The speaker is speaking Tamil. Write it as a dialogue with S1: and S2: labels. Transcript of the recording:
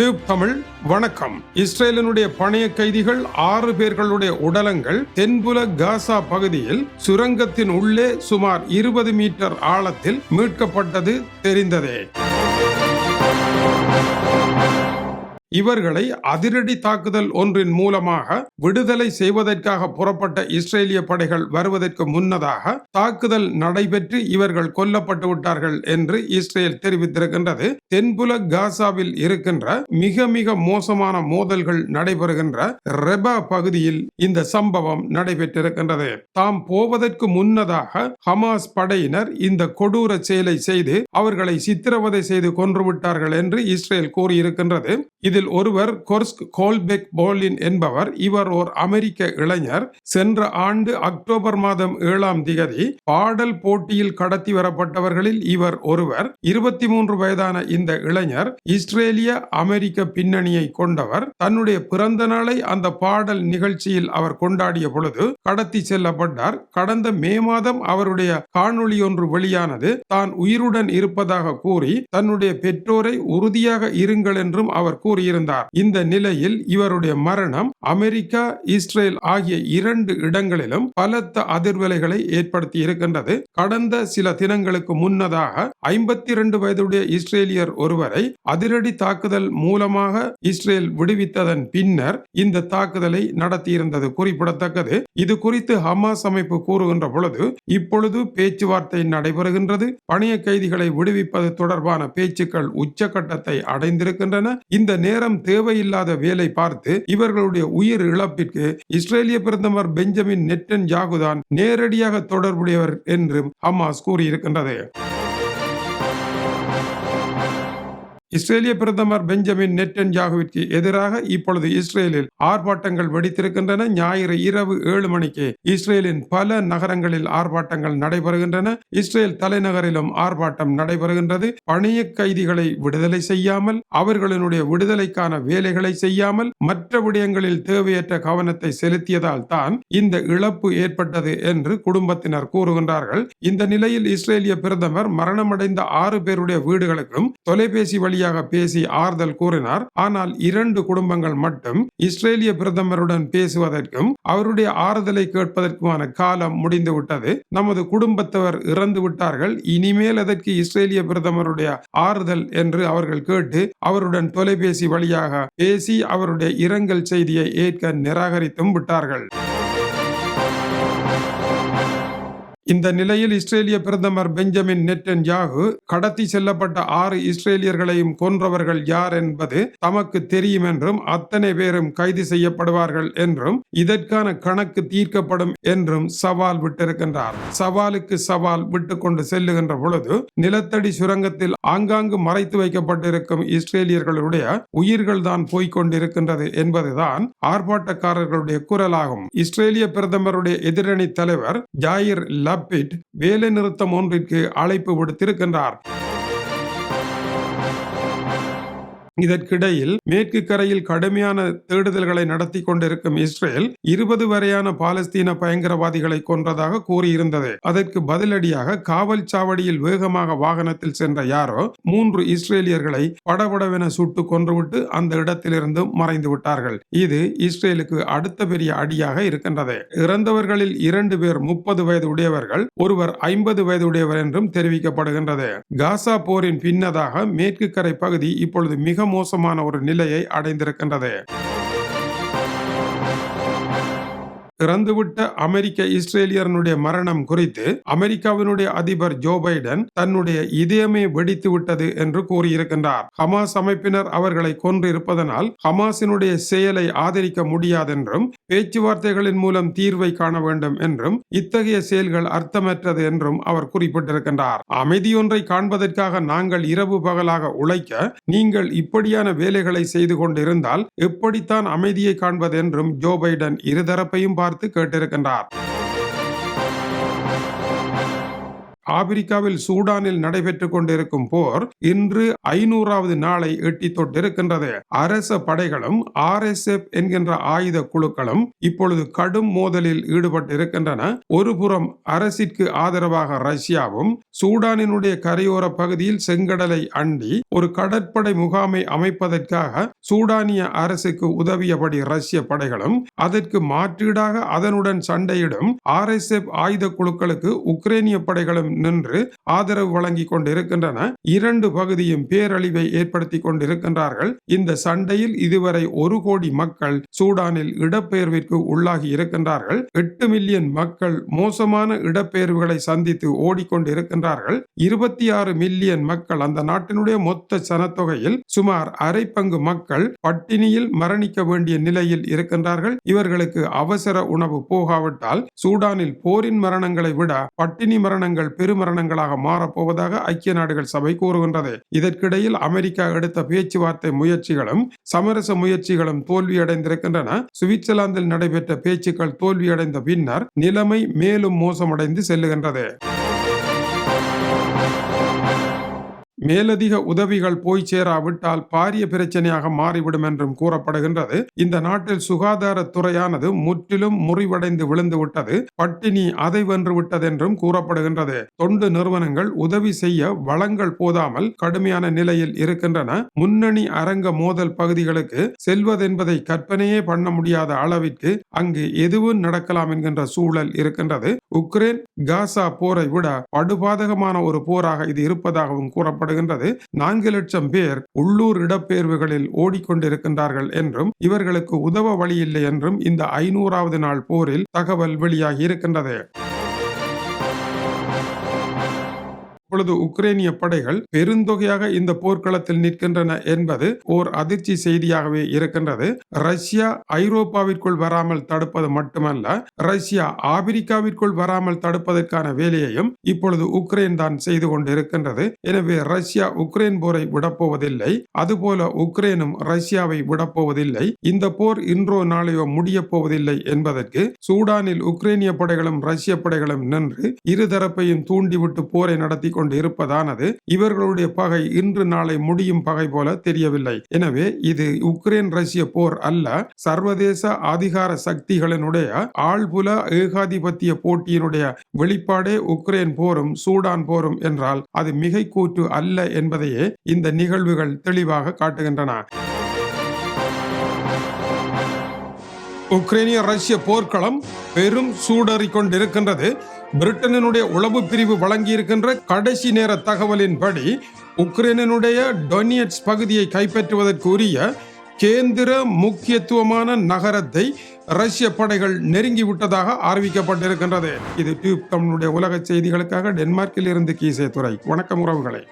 S1: டியூப் தமிழ் வணக்கம். இஸ்ரேலினுடைய பணைய கைதிகள் ஆறு பேர்களுடைய உடலங்கள் தென்புல காசா பகுதியில் சுரங்கத்தின் உள்ளே சுமார் இருபது மீட்டர் ஆழத்தில் மீட்கப்பட்டது தெரிந்ததே. இவர்களை அதிரடி தாக்குதல் ஒன்றின் மூலமாக விடுதலை செய்வதற்காக புறப்பட்ட இஸ்ரேலிய படைகள் வருவதற்கு முன்னதாக தாக்குதல் நடைபெற்று இவர்கள் கொல்லப்பட்டு விட்டார்கள் என்று இஸ்ரேல் தெரிவித்திருக்கின்றது. தென்புல காசாவில் இருக்கின்ற மிக மிக மோசமான மோதல்கள் நடைபெறுகின்ற ரெபா பகுதியில் இந்த சம்பவம் நடைபெற்றிருக்கின்றது. தாம் போவதற்கு முன்னதாக ஹமாஸ் படையினர் இந்த கொடூர செயலை செய்து அவர்களை சித்திரவதை செய்து கொன்றுவிட்டார்கள் என்று இஸ்ரேல் கூறியிருக்கின்றது. இதில் ஒருவர் கொர்ஸ்க் கோல்பெக் போலின் என்பவர். இவர் ஓர் அமெரிக்க இளைஞர். சென்ற ஆண்டு அக்டோபர் மாதம் ஏழாம் திகதி பாடல் போட்டியில் கடத்தி வரப்பட்டவர்களில் இவர் ஒருவர். இருபத்தி மூன்று வயதான இந்த இளைஞர் இஸ்ரேலிய அமெரிக்க பின்னணியை கொண்டவர். தன்னுடைய பிறந்த நாளை அந்த பாடல் நிகழ்ச்சியில் அவர் கொண்டாடிய பொழுது கடத்தி செல்லப்பட்டார். கடந்த மே மாதம் அவருடைய காணொளி ஒன்று வெளியானது. தான் உயிருடன் இருப்பதாக கூறி தன்னுடைய பெற்றோரை உறுதியாக இருங்கள் என்றும் அவர் கூறிய கூறியிருந்தார் இந்த நிலையில் இவருடைய மரணம் அமெரிக்கா இஸ்ரேல் ஆகிய இரண்டு இடங்களிலும் பலத்த அதிர்வலைகளை ஏற்படுத்தி இருக்கின்றது. கடந்த சில தினங்களுக்கு முன்னதாக ஐம்பத்தி இரண்டு வயதுடைய இஸ்ரேலியர் ஒருவரை அதிரடி தாக்குதல் மூலமாக இஸ்ரேல் விடுவித்ததன் பின்னர் இந்த தாக்குதலை நடத்தியிருந்தது குறிப்பிடத்தக்கது. இது குறித்து ஹமாஸ் அமைப்பு கூறுகின்ற பொழுது இப்பொழுது பேச்சுவார்த்தை நடைபெறுகின்றது. பணிய கைதிகளை விடுவிப்பது தொடர்பான பேச்சுக்கள் உச்சகட்டத்தை அடைந்திருக்கின்றன. இந்த நேர நேரம் தேவையில்லாத வேலை பார்த்து இவர்களுடைய உயிர் இழப்பிற்கு இஸ்ரேலிய பிரதமர் பெஞ்சமின் நெட்டன் யாகுதான் நேரடியாக தொடர்புடையவர் என்றும் ஹமாஸ் கூறியிருக்கின்றது. இஸ்ரேலிய பிரதமர் பெஞ்சமின் நெட்டன் எதிராக இப்பொழுது இஸ்ரேலில் ஆர்ப்பாட்டங்கள் வெடித்திருக்கின்றன. ஞாயிறு இரவு ஏழு மணிக்கு இஸ்ரேலின் பல நகரங்களில் ஆர்ப்பாட்டங்கள் நடைபெறுகின்றன. இஸ்ரேல் தலைநகரிலும் ஆர்ப்பாட்டம் நடைபெறுகின்றது. பணிய கைதிகளை விடுதலை செய்யாமல் அவர்களினுடைய விடுதலைக்கான வேலைகளை செய்யாமல் மற்ற விடயங்களில் தேவையற்ற கவனத்தை செலுத்தியதால் தான் இந்த இழப்பு ஏற்பட்டது என்று குடும்பத்தினர் கூறுகின்றார்கள். இந்த நிலையில் இஸ்ரேலிய பிரதமர் மரணமடைந்த ஆறு பேருடைய வீடுகளுக்கும் தொலைபேசி வழி வழியாக பேசி ஆறுதல் கூறினார். ஆனால் இரண்டு குடும்பங்கள் மட்டும் இஸ்ரேலிய பிரதமருடன் பேசுவதற்கும் அவருடைய ஆறுதலை கேட்பதற்குமான காலம் முடிந்து விட்டது நமது குடும்பத்தவர் இறந்து விட்டார்கள். இனிமேல் அதற்கு இஸ்ரேலிய பிரதமருடைய ஆறுதல் என்று அவர்கள் கேட்டு அவருடன் தொலைபேசி வழியாக பேசி அவருடைய இரங்கல் செய்தியை ஏற்க நிராகரித்தும் விட்டார்கள். இந்த நிலையில் இஸ்ரேலிய பிரதமர் பெஞ்சமின் நெட்டன் யாகு கடத்தி செல்லப்பட்ட ஆறு இஸ்ரேலியர்களையும் கொன்றவர்கள் யார் என்பது தமக்கு தெரியும் என்றும் அத்தனை பேரும் கைது செய்யப்படுவார்கள் என்றும் இதற்கான கணக்கு தீர்க்கப்படும் என்றும் சவால் விட்டிருக்கின்றார். சவாலுக்கு சவால் விட்டு கொண்டு செல்லுகின்ற பொழுது நிலத்தடி சுரங்கத்தில் ஆங்காங்கு மறைத்து வைக்கப்பட்டிருக்கும் இஸ்ரேலியர்களுடைய உயிர்கள் தான் போய்கொண்டிருக்கின்றது என்பதுதான் ஆர்ப்பாட்டக்காரர்களுடைய குரலாகும். இஸ்ரேலிய பிரதமருடைய எதிரணி தலைவர் ஜாயிர் லப் லப்பிட் வேலை நிறுத்தம் ஒன்றிற்கு அழைப்பு விடுத்திருக்கின்றார். இதற்கிடையில் மேற்கு கரையில் கடுமையான தேடுதல்களை நடத்தி கொண்டிருக்கும் இஸ்ரேல் இருபது வரையான பாலஸ்தீன பயங்கரவாதிகளை கொன்றதாக கூறியிருந்தது. அதற்கு பதிலடியாக காவல் சாவடியில் வேகமாக வாகனத்தில் சென்ற யாரோ மூன்று இஸ்ரேலியர்களை படபடவென சுட்டு கொன்றுவிட்டு அந்த இடத்திலிருந்து மறைந்து விட்டார்கள். இது இஸ்ரேலுக்கு அடுத்த பெரிய அடியாக இருக்கின்றது. இறந்தவர்களில் இரண்டு பேர் முப்பது வயது உடையவர்கள் ஒருவர் ஐம்பது வயது உடையவர் என்றும் தெரிவிக்கப்படுகின்றது. காசா போரின் பின்னதாக மேற்கு கரை பகுதி இப்பொழுது மிக மோசமான ஒரு நிலையை அடைந்திருக்கின்றது. இறந்துவிட்ட அமெரிக்க இஸ்ரேலியரனுடைய மரணம் குறித்து அமெரிக்காவினுடைய அதிபர் ஜோ பைடன் தன்னுடைய இதயமே வெடித்து விட்டது என்று கூறியிருக்கின்றார். ஹமாஸ் அமைப்பினர் அவர்களை கொன்றிருப்பதனால் ஹமாஸினுடைய செயலை ஆதரிக்க முடியாதென்றும் பேச்சுவார்த்தைகளின் மூலம் தீர்வை காண வேண்டும் என்றும் இத்தகைய செயல்கள் அர்த்தமற்றது என்றும் அவர் குறிப்பிட்டிருக்கின்றார். அமைதியொன்றை காண்பதற்காக நாங்கள் இரவு பகலாக உழைக்க நீங்கள் இப்படியான வேலைகளை செய்து கொண்டிருந்தால் எப்படித்தான் அமைதியை காண்பது என்றும் ஜோ பைடன் இருதரப்பையும் பார்த்து கேட்டிருக்கின்றார் ஆப்பிரிக்காவில் சூடானில் நடைபெற்று கொண்டிருக்கும் போர் இன்று ஐநூறாவது நாளை எட்டி தொட்டிருக்கின்றது. அரச படைகளும் ஆர் என்கின்ற ஆயுத குழுக்களும் இப்பொழுது கடும் மோதலில் ஈடுபட்டு இருக்கின்றன ஒருபுறம் அரசிற்கு ஆதரவாக ரஷ்யாவும் சூடானினுடைய கரையோர பகுதியில் செங்கடலை அண்டி ஒரு கடற்படை முகாமை அமைப்பதற்காக சூடானிய அரசுக்கு உதவியபடி ரஷ்ய படைகளும் அதற்கு மாற்றீடாக அதனுடன் சண்டையிடும் ஆர் ஆயுத குழுக்களுக்கு உக்ரைனிய படைகளும் நின்று ஆதரவு வழங்கி கொண்டிருக்கின்றன. இரண்டு பகுதியும் பேரழிவை ஏற்படுத்தி கொண்டிருக்கின்றார்கள். இந்த சண்டையில் இதுவரை ஒரு கோடி மக்கள் சூடானில் இடப்பெயர்விற்கு உள்ளாகி இருக்கின்றார்கள். எட்டு மில்லியன் மக்கள் மோசமான இடப்பெயர்வுகளை சந்தித்து ஓடிக்கொண்டிருக்கின்றார்கள். இருபத்தி ஆறு மில்லியன் மக்கள் அந்த நாட்டினுடைய மொத்த சனத்தொகையில் சுமார் அரை பங்கு மக்கள் பட்டினியில் மரணிக்க வேண்டிய நிலையில் இருக்கின்றார்கள். இவர்களுக்கு அவசர உணவு போகாவிட்டால் சூடானில் போரின் மரணங்களை விட பட்டினி மரணங்கள் பெருமரணங்களாக மாறப்போவதாக ஐக்கிய நாடுகள் சபை கூறுகின்றது. இதற்கிடையில் அமெரிக்கா எடுத்த பேச்சுவார்த்தை முயற்சிகளும் சமரச முயற்சிகளும் தோல்வியடைந்திருக்கின்றன. சுவிட்சர்லாந்தில் நடைபெற்ற பேச்சுக்கள் தோல்வியடைந்த பின்னர் நிலைமை மேலும் மோசமடைந்து செல்லுகின்றது. மேலதிக உதவிகள் போய் சேராவிட்டால் பாரிய பிரச்சனையாக மாறிவிடும் என்றும் கூறப்படுகின்றது. இந்த நாட்டில் சுகாதாரத்துறையானது முற்றிலும் முறிவடைந்து விழுந்து விட்டது. பட்டினி அதை வென்று விட்டது என்றும் கூறப்படுகின்றது. தொண்டு நிறுவனங்கள் உதவி செய்ய வளங்கள் போதாமல் கடுமையான நிலையில் இருக்கின்றன. முன்னணி அரங்க மோதல் பகுதிகளுக்கு செல்வதென்பதை கற்பனையே பண்ண முடியாத அளவிற்கு அங்கு எதுவும் நடக்கலாம் என்கின்ற சூழல் இருக்கின்றது. உக்ரைன் காசா போரை விட படுபாதகமான ஒரு போராக இது இருப்பதாகவும் கூறப்படுகிறது கூறப்படுகின்றது நான்கு லட்சம் பேர் உள்ளூர் இடப்பெயர்வுகளில் ஓடிக்கொண்டிருக்கின்றார்கள் என்றும் இவர்களுக்கு உதவ வழியில்லை என்றும் இந்த ஐநூறாவது நாள் போரில் தகவல் வெளியாகி இருக்கின்றது. இப்பொழுது உக்ரைனிய படைகள் பெருந்தொகையாக இந்த போர்க்களத்தில் நிற்கின்றன என்பது ஓர் அதிர்ச்சி செய்தியாகவே இருக்கின்றது. ரஷ்யா ஐரோப்பாவிற்குள் வராமல் தடுப்பது மட்டுமல்ல ரஷ்யா ஆப்பிரிக்காவிற்குள் வராமல் தடுப்பதற்கான வேலையையும் இப்பொழுது உக்ரைன் தான் செய்து கொண்டிருக்கின்றது. எனவே ரஷ்யா உக்ரைன் போரை விடப்போவதில்லை அதுபோல உக்ரைனும் ரஷ்யாவை விடப்போவதில்லை. இந்த போர் இன்றோ நாளையோ முடிய போவதில்லை என்பதற்கு சூடானில் உக்ரைனிய படைகளும் ரஷ்ய படைகளும் நின்று இருதரப்பையும் தூண்டிவிட்டு போரை நடத்தி கொண்டு இருப்பதானது இவர்களுடைய பகை இன்று நாளை முடியும் பகை போல தெரியவில்லை. எனவே இது உக்ரைன் ரஷ்ய போர் அல்ல சர்வதேச அதிகார சக்திகளினுடைய ஆழ்புல ஏகாதிபத்திய போட்டியினுடைய வெளிப்பாடே உக்ரைன் போரும் சூடான் போரும் என்றால் அது மிகை கூற்று அல்ல என்பதையே இந்த நிகழ்வுகள் தெளிவாக காட்டுகின்றன. உக்ரைனிய ரஷ்ய போர்க்களம் பெரும் சூடறிக் கொண்டிருக்கின்றது பிரிட்டனினுடைய உளவு பிரிவு வழங்கியிருக்கின்ற கடைசி நேர தகவலின்படி உக்ரைனினுடைய டொனியட்ஸ் பகுதியை கைப்பற்றுவதற்குரிய கேந்திர முக்கியத்துவமான நகரத்தை ரஷ்ய படைகள் நெருங்கி விட்டதாக அறிவிக்கப்பட்டிருக்கின்றது. இது டியூப் தமிழுடைய உலக செய்திகளுக்காக டென்மார்க்கில் இருந்து கீசே துறை வணக்கம் உறவுகளை.